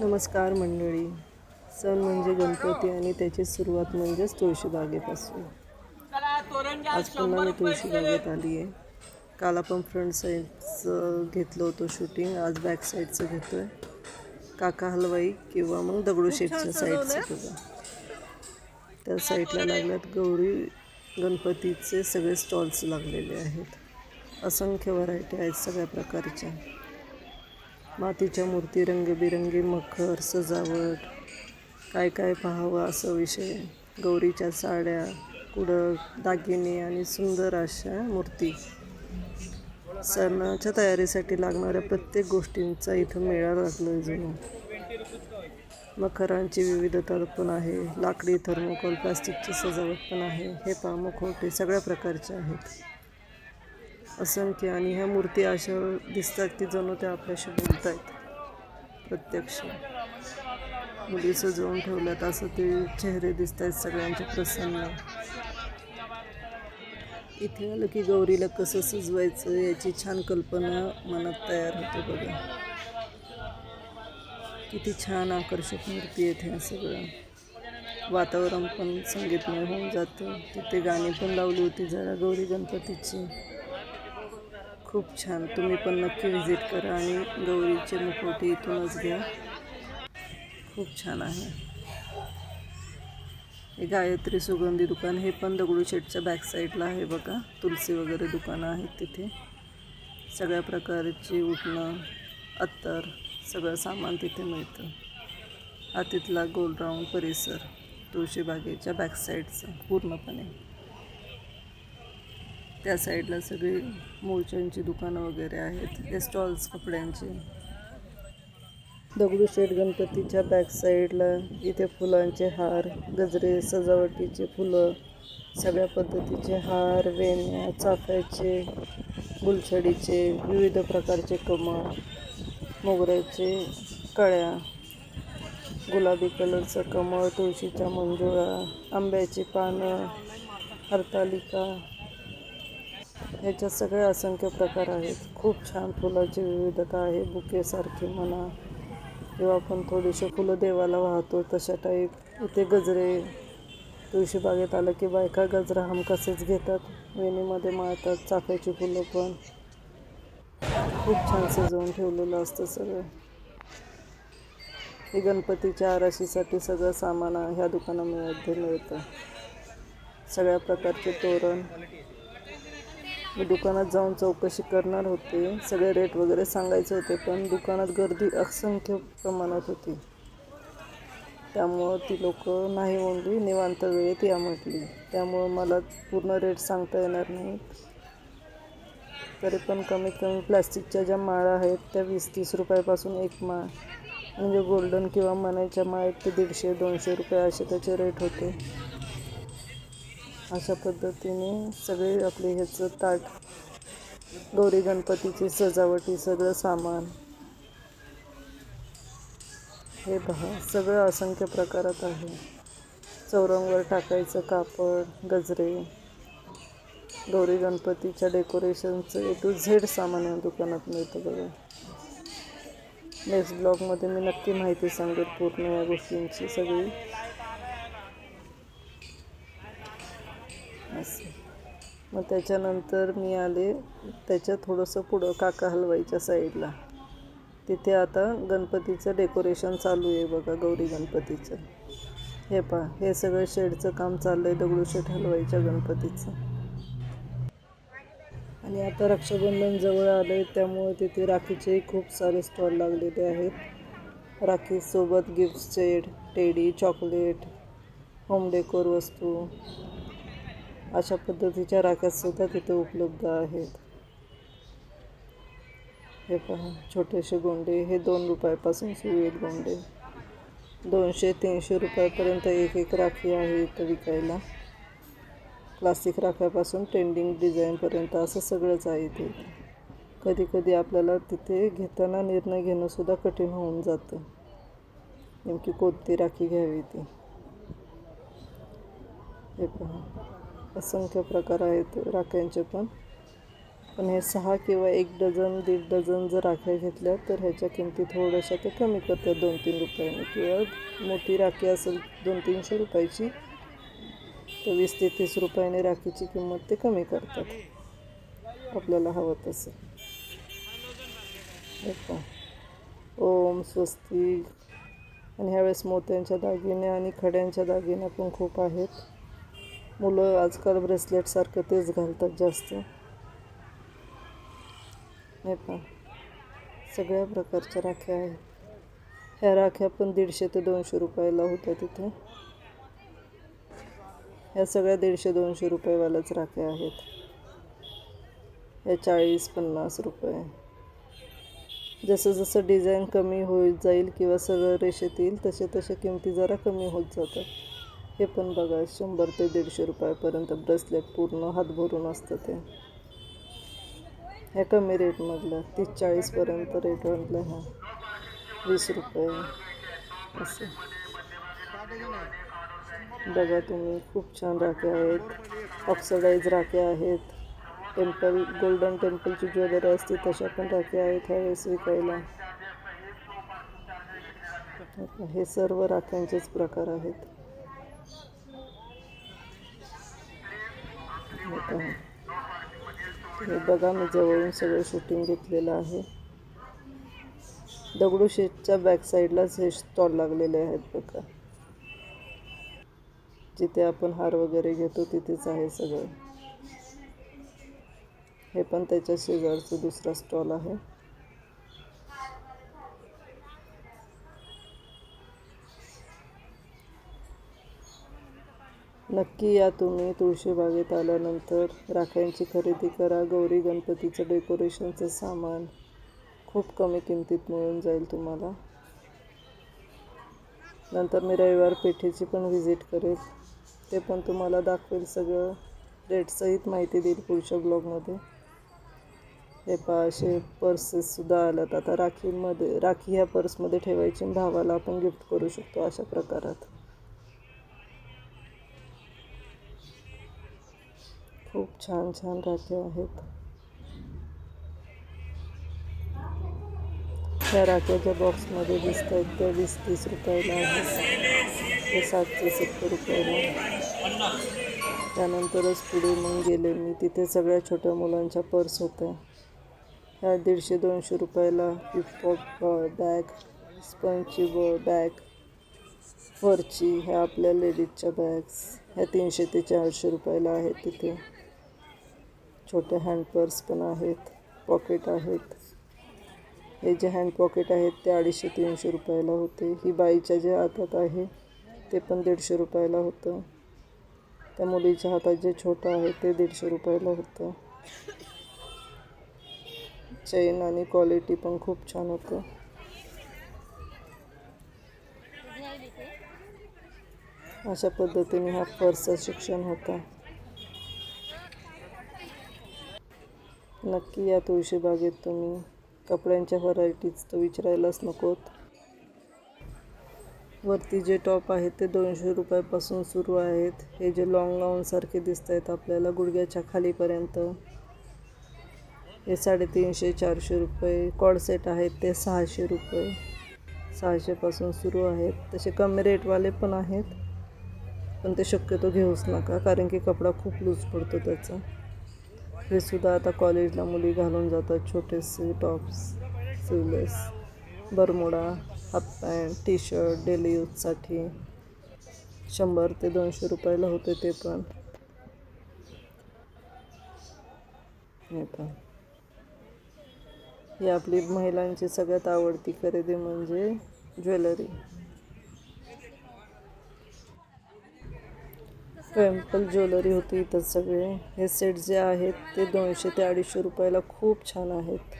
नमस्कार मंडळी. सण म्हणजे गणपती आणि त्याची सुरुवात म्हणजेच तुळशीबागेपासून आज पुन्हा मी तुळशीबागेत आली आहे काल आपण फ्रंट साईडचं घेतलं होतं शूटिंग आज बॅक साईडचं घेतो आहे काका हलवाई किंवा मग दगडूशेठच्या साईडचं बघा. त्या साईडला लागल्यात गौरी गणपतीचे सगळे स्टॉल्स लागलेले आहेत. असंख्य व्हरायटी आहेत सगळ्या प्रकारच्या. मातीच्या मूर्ती रंगबिरंगी मखर सजावट काय काय पाहावं असं विषय. गौरीच्या साड्या कुडक दागिने आणि सुंदर अशा मूर्ती. सणाच्या तयारीसाठी लागणाऱ्या प्रत्येक गोष्टींचा इथं मेळा लागलो आहे जणू मखरांची विविधता पण आहे. लाकडी थर्मोकॉल प्लास्टिकची सजावट पण आहे. हे पहा मुखवटे सगळ्या प्रकारचे आहेत. असंख्य आणि ह्या मूर्ती अशा दिसतात की जणू त्या आपल्याशी बोलत आहेत प्रत्यक्ष. मुली सजवून ठेवल्यात असं ते चेहरे दिसत आहेत सगळ्यांचे प्रसन्न. इथे आलं की गौरीला कसं सजवायचं याची छान कल्पना मनात तयार होते बघा. किती छान आकर्षक मूर्ती येते सगळं वातावरण पण संगीतमय होऊन जातं. तिथे गाणी पण लावली होती जरा गौरी गणपतीची. खूप छान. तुम्ही पण नक्की व्हिजिट करा आणि गौरीचे मुखवटे इथूनच घ्या. खूप छान आहे. हे गायत्री सुगंधी दुकान हे पण दगडूशेठच्या बॅक साईडला आहे बघा. तुलसी वगैरे दुकानं आहेत तिथे. सगळ्या प्रकारची उठणं अत्तर सगळं सामान तिथे मिळतं. हा तिथला गोल राऊंड परिसर तुळशीबागेच्या बॅक साईडचा पूर्णपणे. त्या साईडला सगळी मोळच्यांची दुकानं वगैरे आहेत ते स्टॉल्स कपड्यांचे. दगडूशेठ गणपतीच्या बॅक साईडला इथे फुलांचे हार गजरे सजावटीचे फुलं सगळ्या पद्धतीचे हार वेण्या चाफ्याचे गुलछडीचे विविध प्रकारचे कमळ मोगऱ्याचे कळ्या गुलाबी कलरचं कमळ तुळशीच्या मंजुळा आंब्याची पानं हरतालिका ह्याच्यात सगळे असंख्य प्रकार आहेत. खूप छान फुलाची विविधता आहे. बुकेसारखी म्हणा किंवा आपण थोडीशी फुलं देवाला वाहतो तशा टाईप इथे गजरे तुळशीबागेत आलं की बायका गजरा हमकसेच घेतात? वेणीमध्ये माळतात चाफ्याची फुलं पण. खूप छान सजवून ठेवलेलं असतं सगळं. हे गणपतीच्या आराशीसाठी सगळं सामान ह्या दुकानामध्ये मिळतं. सगळ्या प्रकारचे तोरण. मी दुकानात जाऊन चौकशी करणार होते. सगळे रेट वगैरे सांगायचे होते पण दुकानात गर्दी असंख्य प्रमाणात होती. त्यामुळं ती लोक नाही म्हणली निवांत वेळेत या म्हटली. त्यामुळं मला पूर्ण रेट सांगता येणार नाही. तरी पण कमीत कमी प्लॅस्टिकच्या ज्या माळा आहेत त्या वीस तीस रुपयापासून एक माळ. म्हणजे गोल्डन किंवा मनाच्या माळेत ते दीडशे दोनशे रुपये असे त्याचे रेट होते. अशा पद्धतीने सगळे आपले ह्याचं ताट गौरी गणपतीची सजावटी सगळं सामान. हे पहा सगळं असंख्य प्रकारात आहे. चौरंगवर टाकायचं कापड गजरे. गौरी गणपतीच्या डेकोरेशनचं ए टू झेड सामान या दुकानात मिळतं बघा. नेक्स्ट ब्लॉगमध्ये मी नक्की माहिती सांगेल पूर्ण या गोष्टींची सगळी असं मग त्याच्यानंतर मी आले त्याच्या थोडंसं पुढं काका हलवाईच्या साईडला. तिथे आता गणपतीचं डेकोरेशन चालू आहे बघा गौरी गणपतीचं. हे पहा हे सगळं शेडचं काम चाललं आहे दगडूशेठ हलवाईच्या गणपतीचं. आणि आता रक्षाबंधन जवळ आलं आहे त्यामुळे तिथे राखीचेही खूप सारे स्टॉल लागलेले आहेत. राखीसोबत gift set teddy chocolate home decor वस्तू. अशा पद्धतीच्या राख्यासुद्धा तिथे उपलब्ध आहेत. हे पहा छोटेसे गोंडे हे दोन रुपयापासून सुरू आहेत गोंडे. दोनशे तीनशे रुपयापर्यंत एक एक राखी आहे इथं विकायला. प्लास्टिक राख्यापासून ट्रेंडिंग डिझाईनपर्यंत असं सगळंच आहे इथे. कधी कधी आपल्याला तिथे घेताना निर्णय घेणंसुद्धा कठीण होऊन जातं. नेमकी कोणती राखी घ्यावी ती? हे पहा. असंख्य प्रकार आहेत राख्यांचे पण. पण हे सहा किंवा एक डझन दीड डझन जर राख्या घेतल्या तर ह्याच्या किमती थोड्याशा ते कमी करतात दोन तीन रुपयाने. किंवा मोठी राखी असेल दोन तीनशे रुपयाची तर वीस ते तीस रुपयाने राखीची किंमत ते कमी करतात. आपल्याला हवं तसं. ओम स्वस्तिक आणि ह्यावेळेस मोत्यांच्या दागिने आणि खड्यांच्या दागिने पण खूप आहेत. मुलं आजकाल ब्रेसलेटसारखं तेच घालतात जास्त. नाही पण सगळ्या प्रकारच्या राख्या आहेत. ह्या राख्या पण दीडशे ते दोनशे रुपयाला होत्या तिथे. ह्या सगळ्या दीडशे दोनशे रुपयेवाल्याच राख्या आहेत. ह्या चाळीस पन्नास रुपये. जसं जसं डिझाईन कमी होत जाईल किंवा सरळ रेषेत येईल तसे तसे किमती जरा कमी होत जातात. हे पण बघा शंभर ते दीडशे रुपयापर्यंत ब्रेसलेट पूर्ण हात भरून असतं ते. ह्या कमी रेटमधलं तीस चाळीसपर्यंत रेटमधल्या ह्या वीस रुपये. असं. बघा तुम्ही खूप छान राख्या आहेत. ऑक्सिडाईज राख्या आहेत. टेम्पल गोल्डन टेम्पलची ज्वेलरी असते तशा पण राख्या आहेत ह्यावेळेस विकायला. हे सर्व राख्यांचेच प्रकार आहेत. हे हे बघा मी जवळून सगळं शूटिंग घेतलेलं आहे. दगडूशेठच्या बॅकसाईडलाच हे स्टॉल लागलेले आहेत बघा. जिथे आपण हार वगैरे घेतो तिथेच आहे सगळं. हे पण त्याच्या शेजारचं दुसरा स्टॉल आहे. नक्की या तुम्ही तुळशीबागेत आल्यानंतर राख्यांची खरेदी करा. गौरी गणपतीचं डेकोरेशनचं सामान खूप कमी किमतीत मिळून जाईल तुम्हाला. नंतर मी रविवार पेठेची पण व्हिजिट करेल. ते पण तुम्हाला दाखवेल सगळं. रेटसहित माहिती देईल पुढच्या ब्लॉगमध्ये हे पहा असे पर्सेससुद्धा आल्यात. आता राखीमध्ये राखी ह्या पर्समध्ये ठेवायची भावाला आपण गिफ्ट करू शकतो अशा प्रकारात. खूप छान छान राख्या आहेत. ह्या राख्याच्या बॉक्समध्ये दिसत आहेत त्या वीस तीस रुपयाला आहेत ते सातशे सत्तर रुपयाला. त्यानंतरच पुढे मग गेले मी. तिथे सगळ्या छोट्या मुलांच्या पर्स होत्या. ह्या दीडशे दोनशे रुपयाला पिपॉप बॅग स्पंजची ब बॅग फरची, ह्या आपल्या लेडीजच्या बॅग्स ह्या तीनशे ते चारशे रुपयाला आहेत तिथे. छोटे हँड पर्स पण आहेत पॉकेट आहेत. हे जे हँड पॉकेट आहेत ते अडीचशे तीनशे रुपयाला होते. ही बाईच्या जे हातात आहे ते पण दीडशे रुपयाला होतं. त्या मुलीच्या हातात जे छोटं आहे ते दीडशे रुपयाला होतं. चेन आणि क्वालिटी पण खूप छान होतं. अशा पद्धतीने हा पर्सचं शिक्षण होता. नक्की या तुळशीबागेत तुम्ही कपड्यांच्या व्हरायटीज तर विचारायलाच नकोत. वरती जे टॉप आहेत ते दोनशे रुपयापासून सुरू आहेत. हे जे लॉंग गाऊनसारखे दिसत आहेत आपल्याला गुडघ्याच्या खालीपर्यंत. हे साडेतीनशे चारशे रुपये. कॉडसेट आहेत ते सहाशे रुपये. सहाशेपासून सुरू आहेत. तसे कमी रेटवाले पण आहेत. पण ते शक्यतो घेऊच नका कारण की कपडा खूप लूज पडतो त्याचा. हे सुद्धा आता कॉलेजला मुली घालून जातात छोटेसे tops sleeveless Bermuda half pant T shirt daily यूजसाठी शंभर ते दोनशे रुपयाला होते ते पण. हे पण ही आपली महिलांची सगळ्यात आवडती खरेदी म्हणजे ज्वेलरी. टेम्पल ज्वेलरी होती इथं सगळे. हे सेट जे आहेत ते दोनशे ते अडीचशे रुपयाला खूप छान आहेत.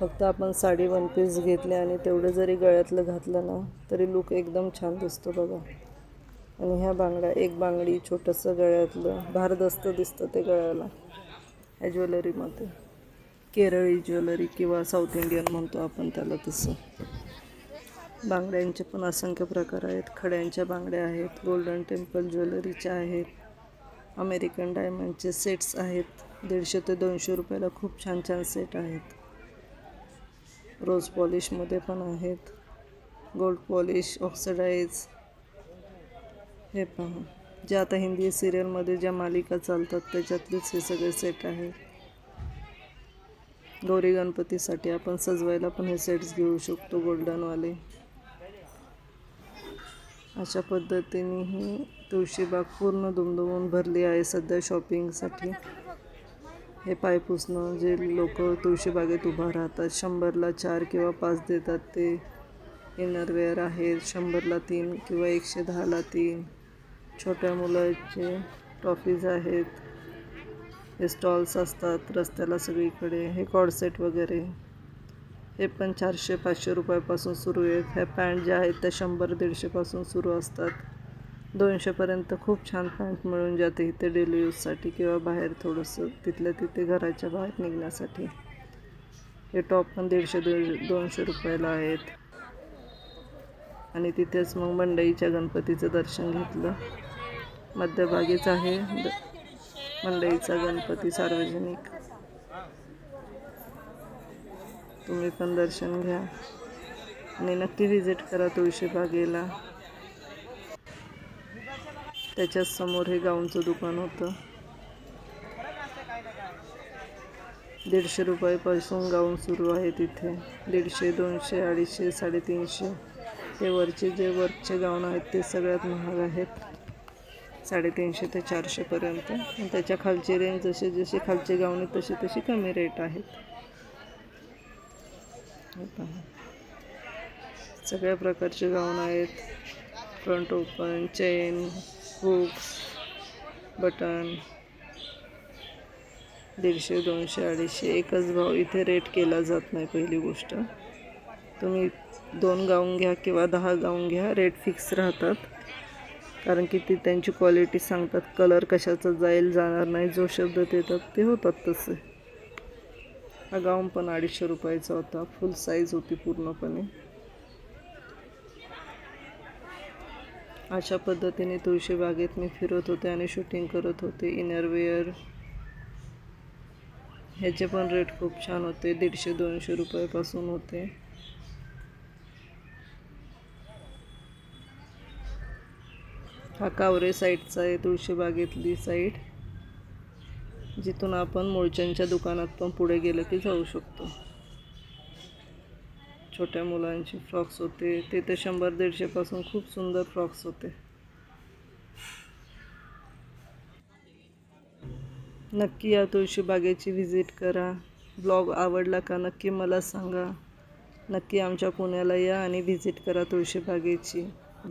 फक्त आपण साडी वन पीस घेतले आणि तेवढं जरी गळ्यातलं घातलं ना तरी लुक एकदम छान दिसतो बघा. आणि ह्या बांगड्या एक बांगडी छोटंसं गळ्यातलं भारदस्त दिसतं ते गळ्याला ह्या ज्वेलरीमध्ये केरळी ज्वेलरी किंवा साऊथ इंडियन म्हणतो आपण त्याला तसं. बांगड्यांचे पण असंख्य प्रकार आहेत. खड्यांच्या बांगड्या आहेत गोल्डन टेम्पल ज्वेलरीच्या आहेत अमेरिकन डायमंडचे सेट्स आहेत. दीडशे ते दोनशे रुपयाला खूप छान छान सेट आहेत. रोज पॉलिशमध्ये पण आहेत. गोल्ड पॉलिश ऑक्सिडाईज हे पहा जे आता हिंदी सिरियलमध्ये ज्या मालिका चालतात त्याच्यातलेच हे सगळे सेट आहेत. गौरी गणपतीसाठी आपण सजवायला पण हे सेट्स घेऊ शकतो गोल्डनवाले. अशा पद्धतीने ही तुळशीबाग पूर्ण दुमदुमून भरली आहे सध्या शॉपिंगसाठी. हे पाय पुसणं जे लोक तुळशीबागेत उभा राहतात शंभरला चार किंवा पाच देतात ते इनरवेअर आहेत. शंभरला तीन किंवा एकशे दहाला तीन. छोट्या मुलाचे टॉफीज आहेत. हे स्टॉल्स असतात रस्त्याला सगळीकडे. हे कॉडसेट वगैरे. हे पण चारशे पाचशे रुपयापासून सुरू आहेत. ह्या पॅन्ट ज्या आहेत त्या शंभर दीडशेपासून सुरू असतात. दोनशेपर्यंत खूप छान पॅन्ट मिळून जाते इथे डेली यूजसाठी किंवा बाहेर थोडंसं तिथल्या तिथे घराच्या बाहेर निघण्यासाठी. हे टॉप पण दीडशे दीड दोनशे रुपयाला आहेत. आणि तिथेच मग मंडईच्या गणपतीचं दर्शन घेतलं. मध्यभागीच आहे. मंडईचा गणपती सार्वजनिक. तुम्ही पण दर्शन घ्या. आणि नक्की व्हिजिट करा तुळशीबागेला. त्याच्याच समोर हे गाऊनचं दुकान होतं. दीडशे रुपयापासून गाऊन सुरू आहे तिथे. दीडशे दोनशे अडीचशे साडेतीनशे. ते वरचे जे वरचे गाऊन आहेत ते सगळ्यात महाग आहेत. साडेतीनशे ते चारशेपर्यंत आणि त्याच्या खालची रेंज जसे जसे खालचे गाऊन आहेत तसे तसे कमी रेट आहेत. सगळ्या प्रकारचे गाऊन आहेत. Front open chain hooks button दीडशे दोनशे अडीचशे. एकच भाव इथे रेट केला जात नाही पहिली गोष्ट. तुम्ही दोन गाऊन घ्या किंवा दहा गाऊन घ्या रेट फिक्स राहतात. कारण की ती त्यांची क्वालिटी सांगतात. कलर कशाचा जाईल जाणार नाही. जो शब्द देतात ते होतात तसे. हा गाऊन पण अडीचशे रुपयाचा होता. फुल साईज होती पूर्णपणे. अशा पद्धतीने तुळशीबागेत मी फिरत होते आणि शूटिंग करत होते. इनरवेअर ह्याचे पण रेट खूप छान होते. दीडशे दोनशे रुपयापासून होते. हा कावरे साईडचा आहे तुळशीबागेतली साईड जिथून आपण मुळच्यांच्या दुकानात पण पुढे गेलं की जाऊ शकतो. छोट्या मुलांचे फ्रॉक्स होते. ते तर शंभर दीडशेपासून खूप सुंदर फ्रॉक्स होते. नक्की या तुळशीबागेची व्हिजिट करा. ब्लॉग आवडला का नक्की मला सांगा. नक्की आमच्या पुण्याला या आणि व्हिजिट करा तुळशीबागेची.